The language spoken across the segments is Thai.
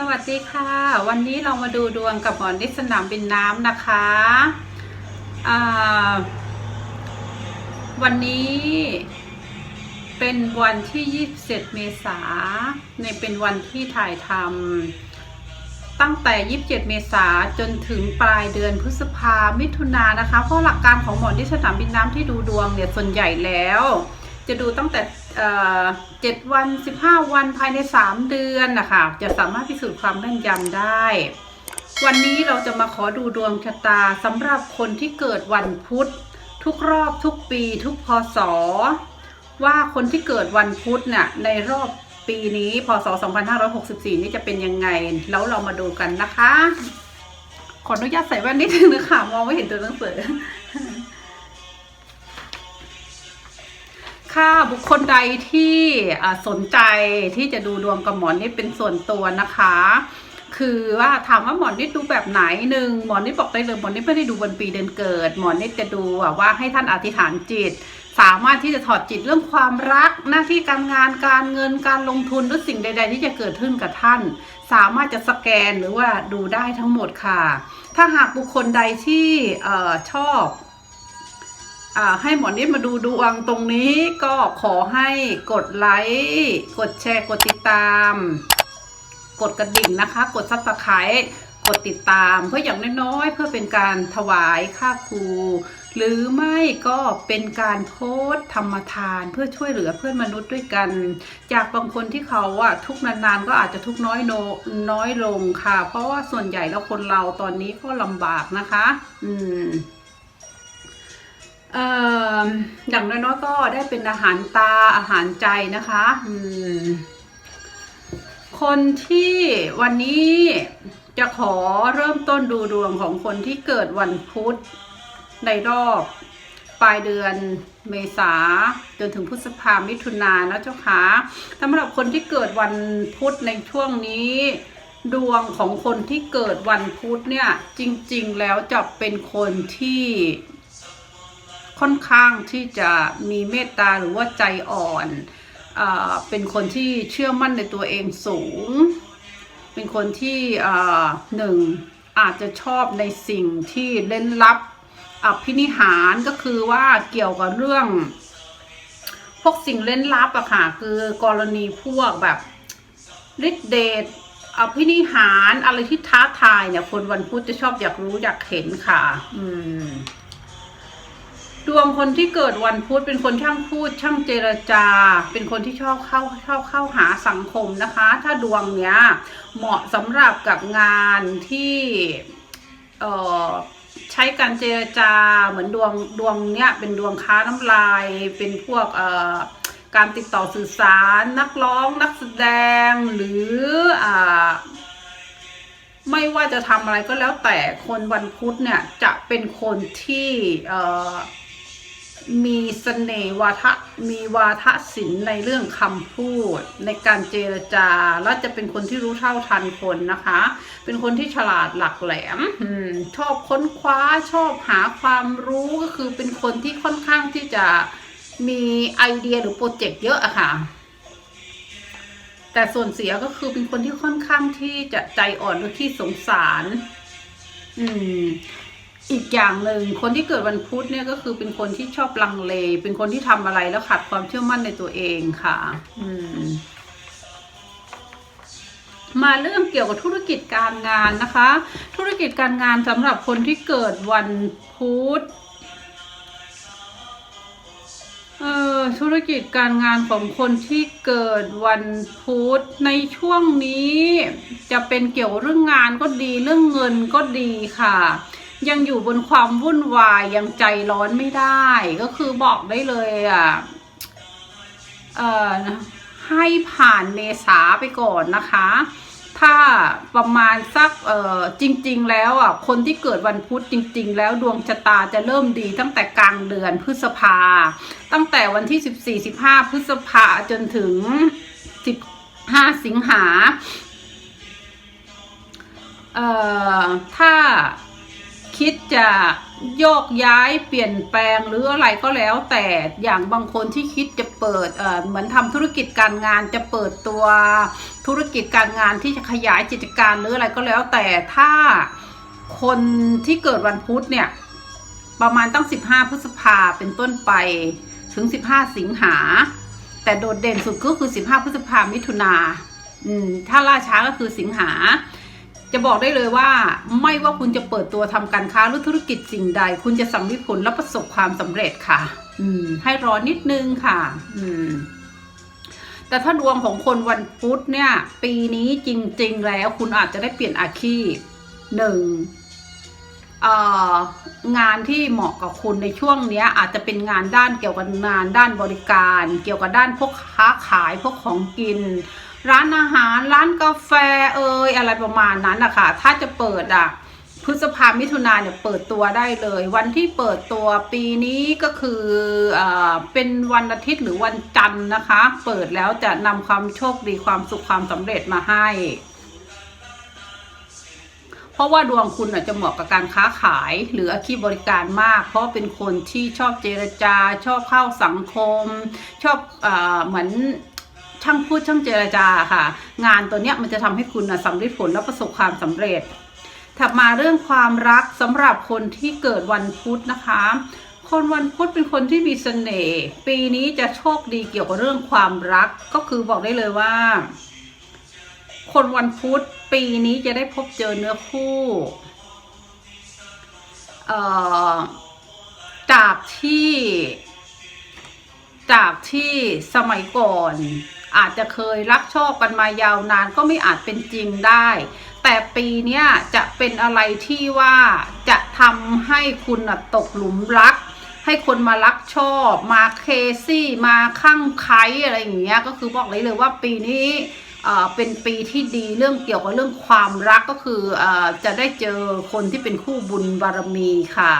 สวัสดีค่ะ วันนี้เรามาดูดวงกับหมอนิสนามบินน้ำนะคะวันนี้เป็นวันที่ 27 เมษาในเป็นวันที่ถ่ายทำตั้งแต่ 27 เมษาจนถึงปลายเดือนพฤษภามิถุนานะคะ เพราะหลักการของหมอนิสนามบินน้ำที่ดูดวงเนี่ยส่วนใหญ่แล้ว จะดูตั้งแต่เอ่อ7วัน15วันภายใน3เดือนนะคะจะสามารถพิสูจน์ความแม่นยำได้ วันนี้เราจะมาขอดูดวงชะตาสำหรับคนที่เกิดวันพุธ ทุกรอบทุกปีทุกพศ ว่าคนที่เกิดวันพุธเนี่ยในรอบปีนี้พศ 2564 นี่จะเป็นยังไง แล้วเรามาดูกันนะคะ ขออนุญาตใส่แว่นนิดนึงนะคะ มองไม่เห็นตัวหนังสือ ค่ะบุคคลใดที่สนใจที่จะดูดวงกับหมอนี่เป็นส่วนตัวนะคะ คือว่าถามว่าหมอนี่ดูแบบไหนหนึ่งหมอนี่บอกได้เลยหมอนี่ไม่ได้ดูวันปีเดือนเกิด หมอนี่จะดูว่าให้ท่านอธิษฐานจิต สามารถที่จะถอดจิตเรื่องความรัก หน้าที่การงานการเงินการลงทุนหรือสิ่งใด ๆ ที่จะเกิดขึ้นกับท่าน สามารถจะสแกนหรือว่าดูได้ทั้งหมดค่ะ ถ้าหากบุคคลใดที่ออชอบ ให้หมอนิดมาดูดวงตรงนี้ก็ขอให้กดไลค์กดแชร์กดติดตาม กดกระดิ่งนะคะ กดซับสไครต์กดติดตามเพื่ออย่างน้อยๆเพื่อเป็นการถวายค่าครู หรือไม่ก็เป็นการโพสธรรมทานเพื่อช่วยเหลือเพื่อนมนุษย์ด้วยกัน จากบางคนที่เขาอะทุกนานๆ ก็อาจจะทุกน้อยโนน้อยลงค่ะ เพราะว่าส่วนใหญ่แล้วคนเราตอนนี้ก็ลำบากนะคะ อืม อย่างน้อยๆก็ได้เป็นอาหารตาอาหารใจนะคะคนที่วันนี้จะขอเริ่มต้นดูดวงของคนที่เกิดวันพุธในรอบปลายเดือนเมษาจนถึงพฤษภามิถุนายนนะเจ้าค่ะสำหรับคนที่เกิดวันพุธในช่วงนี้ ดวงของคนที่เกิดวันพุธเนี่ยจริง ๆ แล้วจะเป็นคนที่ ค่อนข้างที่จะมีเมตตาหรือว่าใจอ่อนอเป็นคนที่เชื่อมั่นในตัวเองสูง เป็นคนที่หนึ่งอาจจะชอบในสิ่งที่เล่นลับอภินิหารก็คือว่าเกี่ยวกับเรื่อง พวกสิ่งเล่นลับอะค่ะ คือกรณีพวกแบบฤทธิเดชอภินิหารอะไรที่ท้าทายเนี่ย คนวันพุธจะชอบอยากรู้อยากเห็นค่ะ อืม ดวงคนที่เกิดวันพุธเป็นคนช่างพูด ช่างเจรจา เป็นคนที่ชอบเข้าชอบเข้าหาสังคมนะคะ ถ้าดวงเนี้ยเหมาะสำหรับกับงานที่เอ่อใช้การเจรจาเหมือนดวงดวงเนี้ยเป็นดวงค้าน้ำลาย เป็นพวกเอ่อการติดต่อสื่อสาร นักร้องนักแสดงหรืออ่าไม่ว่าจะทำอะไรก็แล้วแต่คนวันพุธเนี่ยจะเป็นคนที่เอ่อ มีเสน่ห์วาทะมีวาทศิลป์ในเรื่องคำพูด ในการเจรจา และจะเป็นคนที่รู้เท่าทันคนนะคะ เป็นคนที่ฉลาดหลักแหลมอมชอบค้นคว้าชอบหาความรู้ก็คือเป็นคนที่ค่อนข้างที่จะมีไอเดียหรือโปรเจกต์เยอะอะค่ะ แต่ส่วนเสียก็คือเป็นคนที่ค่อนข้างที่จะใจอ่อนหรือที่สงสาร อืม อีกอย่างหนึ่งคนที่เกิดวันพุธเนี่ยก็คือเป็นคนที่ชอบลังเล เป็นคนที่ทำอะไรแล้วขาดความเชื่อมั่นในตัวเองค่ะ อืม มาเรื่องเกี่ยวกับธุรกิจการงานนะคะ ธุรกิจการงานสำหรับคนที่เกิดวันพุธเอ่อธุรกิจการงานของคนที่เกิดวันพุธในช่วงนี้ จะเป็นเกี่ยวเรื่องงานก็ดีเรื่องเงินก็ดีค่ะ ยังอยู่บนความวุ่นวายยังใจร้อนไม่ได้ ก็คือบอกได้เลยอะเอ่อให้ผ่านเมษาไปก่อนนะคะ ถ้าประมาณสักเอ่อจริง ๆ แล้วอะคนที่เกิดวันพุธจริง ๆ แล้วดวงชะตาจะเริ่มดีตั้งแต่กลางเดือนพฤษภา ตั้งแต่วันที่ 14 15 พฤษภาจนถึง 15 สิงหาเอ่อถ้า คิดจะโยกย้ายเปลี่ยนแปลงหรืออะไรก็แล้ว แต่อย่างบางคนที่คิดจะเปิดเเหมือนทำธุรกิจการงานจะเปิดตัวธุรกิจการงานที่จะขยายกิจการหรืออะไรก็แล้ว แต่ถ้าคนที่เกิดวันพุธเนี่ยประมาณตั้ง 15 พฤษภาเป็นต้นไปถึง 15 สิงหา แต่โดดเด่นสุดก็คือ 15 พฤษภามิถุนาถ้าล่าช้าก็คือสิงหา จะบอกได้เลยว่าไม่ว่าคุณจะเปิดตัวทำการค้าหรือธุรกิจสิ่งใด คุณจะสำเร็จผลและประสบความสำเร็จค่ะ อืม ให้รอนิดนึงค่ะ อืม แต่ถ้าดวงของคนวันพุธเนี่ย ปีนี้จริง ๆ แล้วคุณอาจจะได้เปลี่ยนอาชีพหนึ่งงานที่เหมาะกับคุณในช่วงนี้อาจจะเป็นงานด้านเกี่ยวกับงานด้านบริการ เกี่ยวกับด้านพวกค้าขายพวกของกิน ร้านอาหาร ร้านกาแฟเอยอะไรประมาณนั้นอะค่ะถ้าจะเปิดอะพฤษภามิถุนาเนี่ยเปิดตัวได้เลย วันที่เปิดตัวปีนี้ก็คืออเป็นวันอาทิตย์หรือวันจันทร์นะคะ เปิดแล้วจะนำความโชคดีความสุขความสำเร็จมาให้ เพราะว่าดวงคุณอาจจะเหมาะกับการค้าขายหรืออาชีพบริการมาก เพราะเป็นคนที่ชอบเจรจา ชอบเข้าสังคม ชอบอเหมือน ช่างพูดช่างเจรจาค่ะ งานตัวเนี้ยมันจะทำให้คุณนะสำเร็จผลและประสบความสำเร็จ ถัดมาเรื่องความรักสำหรับคนที่เกิดวันพุธนะคะ คนวันพุธเป็นคนที่มีเสน่ห์ปีนี้จะโชคดีเกี่ยวกับเรื่องความรักก็คือบอกได้เลยว่า คนวันพุธปีนี้จะได้พบเจอเนื้อคู่จากที่จากที่สมัยก่อน อาจจะเคยรักชอบกันมายาวนานก็ไม่อาจเป็นจริงได้ แต่ปีนี้จะเป็นอะไรที่ว่าจะทำให้คุณตกหลุมรัก ให้คนมารักชอบมาเคซี่มาข้างไคล้อะไรอย่างเงี้ยก็คือบอกเลยเลยว่าปีนี้เป็นปีที่ดีเรื่องเกี่ยวกับเรื่องความรักก็คืออจะได้เจอคนที่เป็นคู่บุญบารมีค่ะ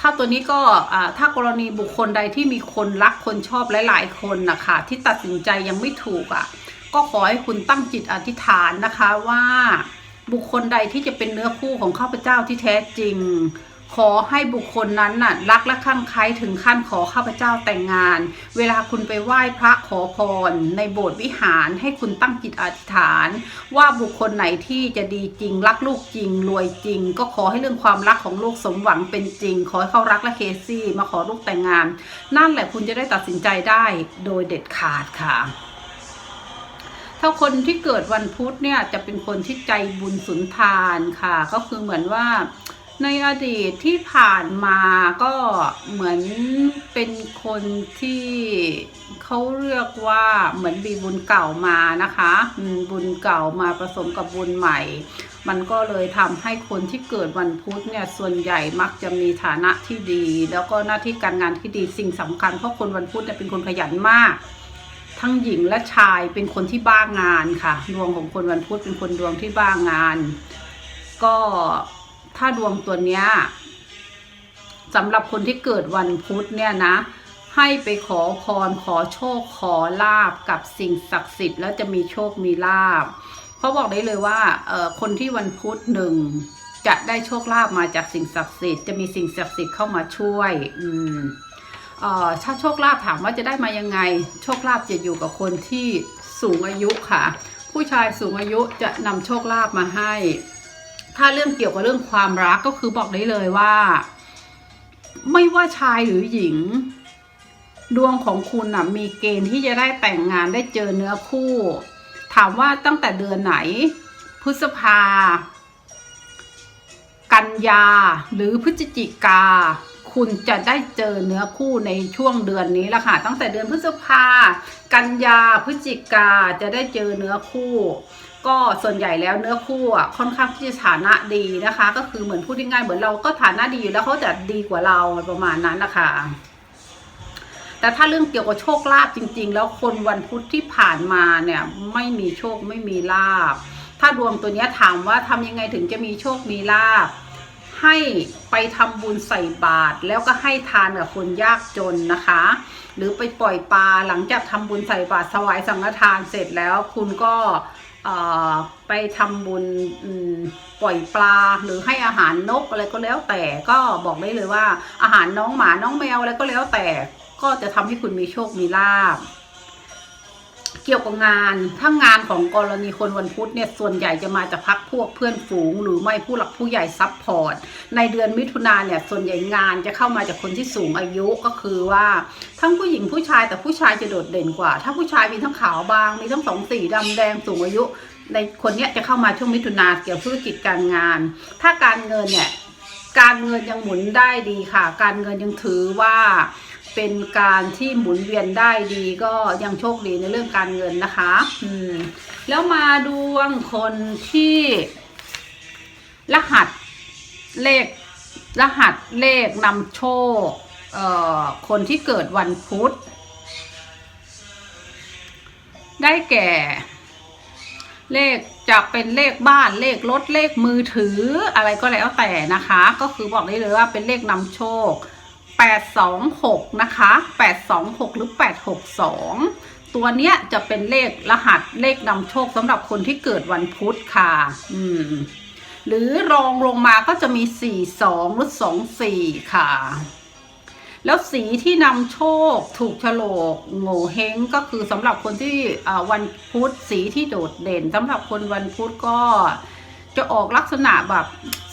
ถ้าตัวนี้ก็ถ้ากรณีบุคคลใดที่มีคนรักคนชอบหลาย ๆ คนนะคะที่ตัดสินใจยังไม่ถูกอะก็ขอให้คุณตั้งจิตอธิษฐานนะคะว่าบุคคลใดที่จะเป็นเนื้อคู่ของข้าพเจ้าที่แท้จริง ขอให้บุคคลนั้นน่ะรักและข้างใคล้ถึงขั้นขอข้าพเจ้าแต่งงาน เวลาคุณไปไหว้พระขอพร ในโบสถ์วิหารให้คุณตั้งจิตอธิษฐาน ว่าบุคคลไหนที่จะดีจริง รักลูกจริง รวยจริง ก็ขอให้เรื่องความรักของลูกสมหวังเป็นจริง ขอให้เขารักและเคซี่มาขอลูกแต่งงาน นั่นแหละคุณจะได้ตัดสินใจได้โดยเด็ดขาดค่ะถ้าคนที่เกิดวันพุธเนี่ยจะเป็นคนที่ใจบุญสุนทานค่ะ ก็คือเหมือนว่า ในอดีตที่ผ่านมาก็เหมือนเป็นคนที่เขาเรียกว่าเหมือนมีบุญเก่ามานะคะบุญเก่ามาผสมกับบุญใหม่ มันก็เลยทำให้คนที่เกิดวันพุธเนี่ยส่วนใหญ่มักจะมีฐานะที่ดี แล้วก็หน้าที่การงานที่ดีสิ่งสำคัญเพราะคนวันพุธเนี่ยเป็นคนขยันมาก ทั้งหญิงและชายเป็นคนที่บ้างานค่ะ ดวงของคนวันพุธเป็นคนดวงที่บ้างาน ก็ ถ้าดวงตัวเนี้ยสำหรับคนที่เกิดวันพุธเนี่ยนะ ให้ไปขอพรขอโชคขอลาบกับสิ่งศักดิ์สิทธิ์แล้วจะมีโชคมีลาบเพราะบอกได้เลยว่าคนที่วันพุธหนึ่งจะได้โชคลาภมาจากสิ่งศักดิ์สิทธิ์จะมีสิ่งศักดิ์สิทธิ์เข้ามาช่วย อืมถ้าโชคลาภถามว่าจะได้มายังไง โชคลาภจะอยู่กับคนที่สูงอายุค่ะ ผู้ชายสูงอายุจะนำโชคลาภมาให้ ถ้าเรื่องเกี่ยวกับเรื่องความรักก็คือบอกได้เลยว่า ไม่ว่าชายหรือหญิง ดวงของคุณน่ะมีเกณฑ์ที่จะได้แต่งงานได้เจอเนื้อคู่ ถามว่าตั้งแต่เดือนไหน พฤษภา กันยา หรือพฤศจิกา คุณจะได้เจอเนื้อคู่ในช่วงเดือนนี้ละค่ะ ตั้งแต่เดือนพฤษภา กันยา พฤศจิกาจะได้เจอเนื้อคู่ ก็ส่วนใหญ่แล้วเนื้อคู่อะค่อนข้างที่จะฐานะดีนะคะ ก็คือเหมือนพูดง่ายๆเหมือนเราก็ฐานะดีอยู่แล้วเขาจะดีกว่าเราประมาณนั้นนะคะแต่ถ้าเรื่องเกี่ยวกับโชคลาภจริง ๆ แล้วคนวันพุธที่ผ่านมาเนี่ยไม่มีโชคไม่มีลาภถ้าดวงตัวนี้ถามว่าทำยังไงถึงจะมีโชคมีลาภให้ไปทำบุญใส่บาตรแล้วก็ให้ทานกับคนยากจนนะคะ หรือไปปล่อยปลาหลังจากทำบุญใส่บาตรถวายสังฆทานเสร็จแล้ว คุณก็ ไปทำบุญปล่อยปลาหรือให้อาหารนกอะไรก็แล้วแต่ก็บอกได้เลยว่าอาหารน้องหมาน้องแมวอะไรก็แล้วแต่ก็จะทำให้คุณมีโชคมีลาภ เกี่ยวกับงาน ถ้างานของกรณีคนวันพุธเนี่ยส่วนใหญ่จะมาจากพักพวกเพื่อนฝูง หรือไม่ผู้หลักผู้ใหญ่ซัพพอร์ต ในเดือนมิถุนาเนี่ยส่วนใหญ่งานจะเข้ามาจากคนที่สูงอายุก็คือว่าทั้งผู้หญิงผู้ชายแต่ผู้ชายจะโดดเด่นกว่า ถ้าผู้ชายมีทั้งขาวบาง มีทั้งสองสีดำแดงสูงอายุ ในคนเนี้ยจะเข้ามาช่วงมิถุนาเกี่ยวกับธุรกิจการงาน ถ้าการเงินเนี่ยการเงินยังหมุนได้ดีค่ะ การเงินยังถือว่า เป็นการที่หมุนเวียนได้ดีก็ยังโชคดีในเรื่องการเงินนะคะ อืม แล้วมาดวงคนที่รหัสเลขรหัสเลขนำโชค เอ่อ คนที่เกิดวันพุธ ได้แก่ เลขจะเป็นเลขบ้านเลขรถเลขมือถืออะไรก็แล้วแต่นะคะ ก็คือบอกได้เลยว่าเป็นเลขนำโชค 826 นะคะ 826 หรือ 862 ตัวเนี้ยจะเป็นเลขรหัสเลขนำโชคสำหรับคนที่เกิดวันพุธค่ะ อืม หรือรองลงมาก็จะมี 42 หรือ 24 ค่ะ แล้วสีที่นำโชคถูกโฉลกโง่เฮงก็คือสำหรับคนที่วันพุธสีที่โดดเด่นสำหรับคนวันพุธก็จะออกลักษณะแบบ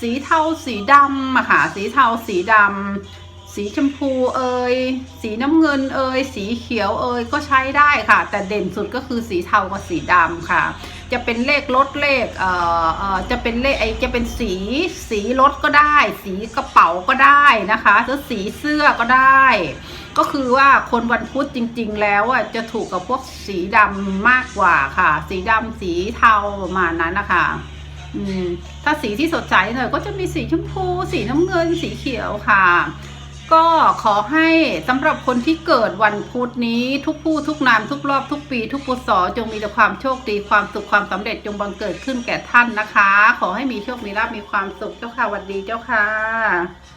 สีเทาสีดำอะค่ะสีเทาสีดำ สีชมพูเอยสีน้ำเงินเอยสีเขียวเอยก็ใช้ได้ค่ะ แต่เด่นสุดก็คือสีเทากับสีดำค่ะ จะเป็นเลขรถเลขเอ่อเอ่อจะเป็นเลขไอจะเป็นสีสีรถก็ได้ สีกระเป๋าก็ได้นะคะหรือสีเสื้อก็ได้ ก็คือว่าคนวันพุธจริง ๆ แล้วอะจะถูกกับพวกสีดำมากกว่าค่ะ สีดำสีเทาประมาณนั้นนะคะอืมถ้าสีที่สดใสหน่อยก็จะมีสีชมพู สีน้ำเงิน สีเขียวค่ะ ก็ขอให้สำหรับคนที่เกิดวันพุธนี้ทุกผู้ทุกนามทุกรอบทุกปี ทุกปุศอจงมีแต่ความโชคดีความสุขความสำเร็จจงบังเกิดขึ้นแก่ท่านนะคะ ขอให้มีโชคมีลาภมีความสุขเจ้าค่ะวันดีเจ้าค่ะ